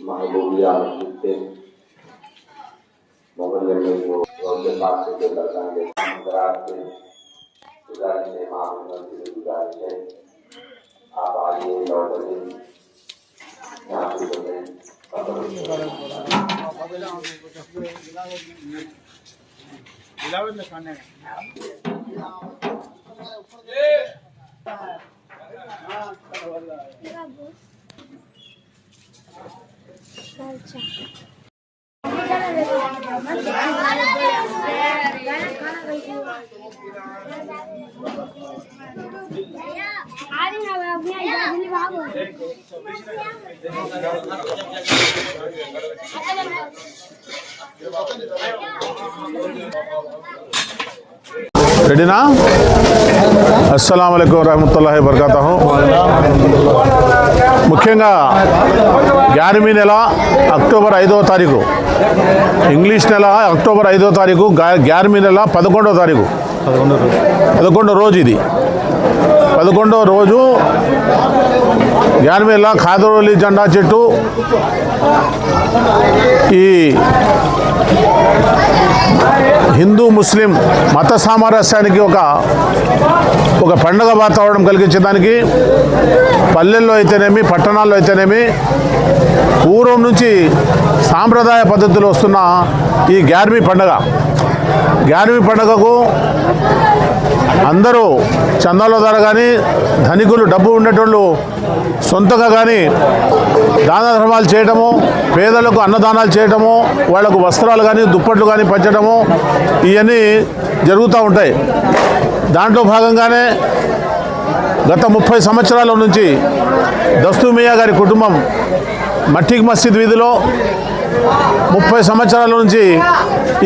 महबूबिया लिखते हैं मोहल्ले में जो रोड पास से जो बताएँगे गुजरात के गुजारिश है महामंत्री से गुजारिश है। आप आइए लौट आइए यहाँ पे जो खाने రెడీనా అస్సలం అయికం రహమతుల్లాహి బర్కాతహు ముఖ్యంగా గ్యారమీ నెల అక్టోబర్ ఐదవ తారీఖు. ఇంగ్లీష్ నెల అక్టోబర్ ఐదవ తారీఖు గా- గ్యారమీ నెల పదకొండవ తారీఖు. పదకొండవ రోజు ఇది. పదకొండవ రోజు గ్యారమీల ఖాదరోలి జెండా చెట్టు. ఈ హిందూ ముస్లిం మత సామరస్యానికి ఒక ఒక పండగ వాతావరణం కలిగించడానికి పల్లెల్లో అయితేనేమి పట్టణాల్లో అయితేనేమి పూర్వం నుంచి సాంప్రదాయ పద్ధతిలో వస్తున్న ఈ గ్యార్మీ పండగ. గ్యార్మీ పండగకు అందరూ చందాల ద్వారా కానీ ధనికులు డబ్బు ఉండేటోళ్ళు సొంతంగా కానీ దాన ధర్మాలు చేయడము పేదలకు అన్నదానాలు చేయడము వాళ్ళకు వస్త్రాలు కానీ దుప్పట్లు కానీ పంచడము ఇవన్నీ జరుగుతూ ఉంటాయి. దాంట్లో భాగంగానే గత ముప్పై సంవత్సరాల నుంచి దస్తూమియా గారి కుటుంబం మట్టిక్ మసీద్ వీధిలో ముప్పై సంవత్సరాల నుంచి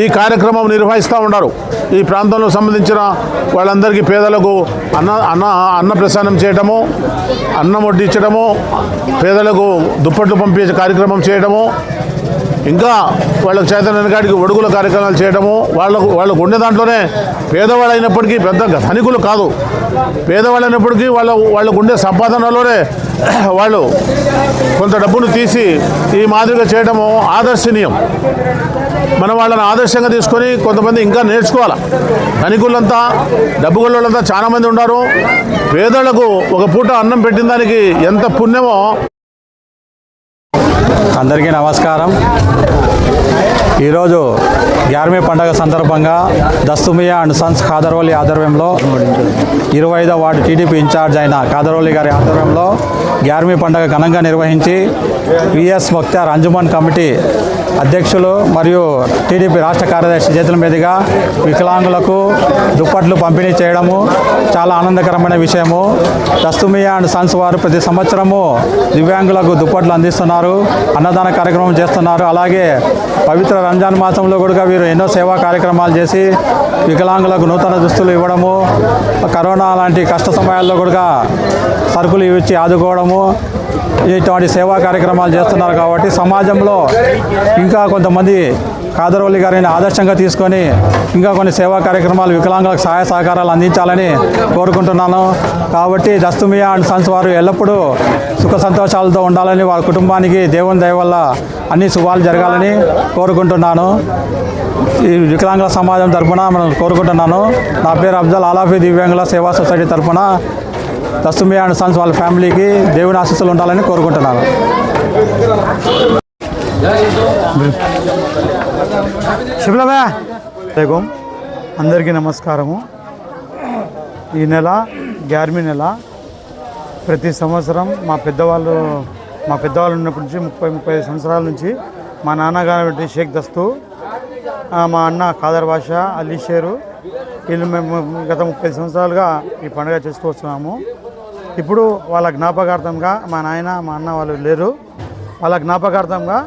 ఈ కార్యక్రమం నిర్వహిస్తూ ఉన్నారు. ఈ ప్రాంతంలో సంబంధించిన వాళ్ళందరికీ పేదలకు అన్న అన్న అన్న ప్రసాదం చేయటము అన్నం వడ్డించడము పేదలకు దుప్పట్లు పంపించే కార్యక్రమం చేయడము ఇంకా వాళ్ళకు చైతన్య కాడికి ఒడుగుల కార్యక్రమాలు చేయడము వాళ్ళకు వాళ్ళకు ఉండే దాంట్లోనే పేదవాళ్ళు అయినప్పటికీ పెద్ద ధనికులు కాదు. పేదవాళ్ళు అయినప్పటికీ వాళ్ళ వాళ్ళకు ఉండే సంపాదనలోనే వాళ్ళు కొంత డబ్బును తీసి ఈ మాదిరిగా చేయడము ఆదర్శనీయం. మనం వాళ్ళని ఆదర్శంగా తీసుకొని కొంతమంది ఇంకా నేర్చుకోవాలి? ధనికులంతా డబ్బు గొల్లంతా చాలామంది ఉన్నారు. పేదలకు ఒక పూట అన్నం పెట్టిన దానికి ఎంత పుణ్యమో. అందరికీ నమస్కారం. ఈరోజు గ్యార్మీ పండగ సందర్భంగా దస్తుమియా అండ్ సన్స్ ఖాదరోలి ఆధ్వర్యంలో ఇరవై ఐదో వార్డు టీడీపీ ఇన్ఛార్జ్ అయిన ఖాదరోలి గారి ఆధ్వర్యంలో గ్యార్మీ పండగ ఘనంగా నిర్వహించి విఎస్ ముక్తార్ అంజుమన్ కమిటీ అధ్యక్షులు మరియు టీడీపీ రాష్ట్ర కార్యదర్శి చేతుల మీదుగా వికలాంగులకు దుప్పట్లు పంపిణీ చేయడము చాలా ఆనందకరమైన విషయము. దస్తుమియా అండ్ సన్స్ వారు ప్రతి సంవత్సరము దివ్యాంగులకు దుప్పట్లు అందిస్తున్నారు అన్నదాన కార్యక్రమం చేస్తున్నారు. అలాగే పవిత్ర రంజాన్ మాసంలో కూడా వీరు ఎన్నో సేవా కార్యక్రమాలు చేసి వికలాంగులకు నూతన దుస్తులు ఇవ్వడము కరోనా లాంటి కష్ట సమయాల్లో కూడా సరుకులు ఇచ్చి ఆదుకోవడము ఇటువంటి సేవా కార్యక్రమాలు చేస్తున్నారు కాబట్టి సమాజంలో ఇంకా కొంతమంది కాదరవల్లి గారిని ఆదర్శంగా తీసుకొని ఇంకా కొన్ని సేవా కార్యక్రమాలు వికలాంగులకు సహాయ సహకారాలు అందించాలని కోరుకుంటున్నాను. కాబట్టి దస్తుమియా అండ్ సన్స్ వారు ఎల్లప్పుడూ సుఖ సంతోషాలతో ఉండాలని వారి కుటుంబానికి దేవుని దయ వల్ల అన్ని శుభాలు జరగాలని కోరుకుంటున్నాను. ఈ వికలాంగుల సమాజం తరఫున మనం కోరుకుంటున్నాను. నా పేరు అబ్జల్ ఆలాఫీ దివ్యాంగుల సేవా సొసైటీ తరఫున దస్తుమియా అండ్ సన్స్ వాళ్ళ ఫ్యామిలీకి దేవుని ఆశీస్సులు ఉండాలని కోరుకుంటున్నాను. శుభ్లమే బేగం. అందరికీ నమస్కారము. ఈ నెల గ్యార్మి నెల ప్రతి సంవత్సరం మా పెద్దవాళ్ళు మా పెద్దవాళ్ళు ఉన్నప్పటి నుంచి ముప్పై ముప్పై సంవత్సరాల నుంచి మా నాన్నగారు షేక్ దస్తు మా అన్న ఖాదర్ బాషా అలీ షేరు వీళ్ళు మేము గత ముప్పై సంవత్సరాలుగా ఈ పండుగ చేస్తూ వస్తున్నాము. ఇప్పుడు వాళ్ళ జ్ఞాపకార్థంగా మా నాయన మా అన్న వాళ్ళు లేరు. వాళ్ళ జ్ఞాపకార్థంగా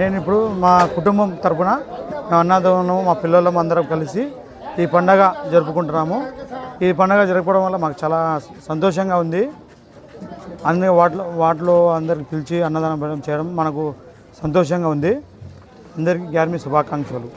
నేను ఇప్పుడు మా కుటుంబం తరఫున మా అన్నదమ్ము మా పిల్లలం అందరం కలిసి ఈ పండగ జరుపుకుంటున్నాము. ఈ పండగ జరపడం వల్ల మాకు చాలా సంతోషంగా ఉంది. అన్ని వాటిలో వాటిలో అందరికి పిలిచి అన్నదానం చేయడం మనకు సంతోషంగా ఉంది. అందరికీ గ్యార్మీ శుభాకాంక్షలు.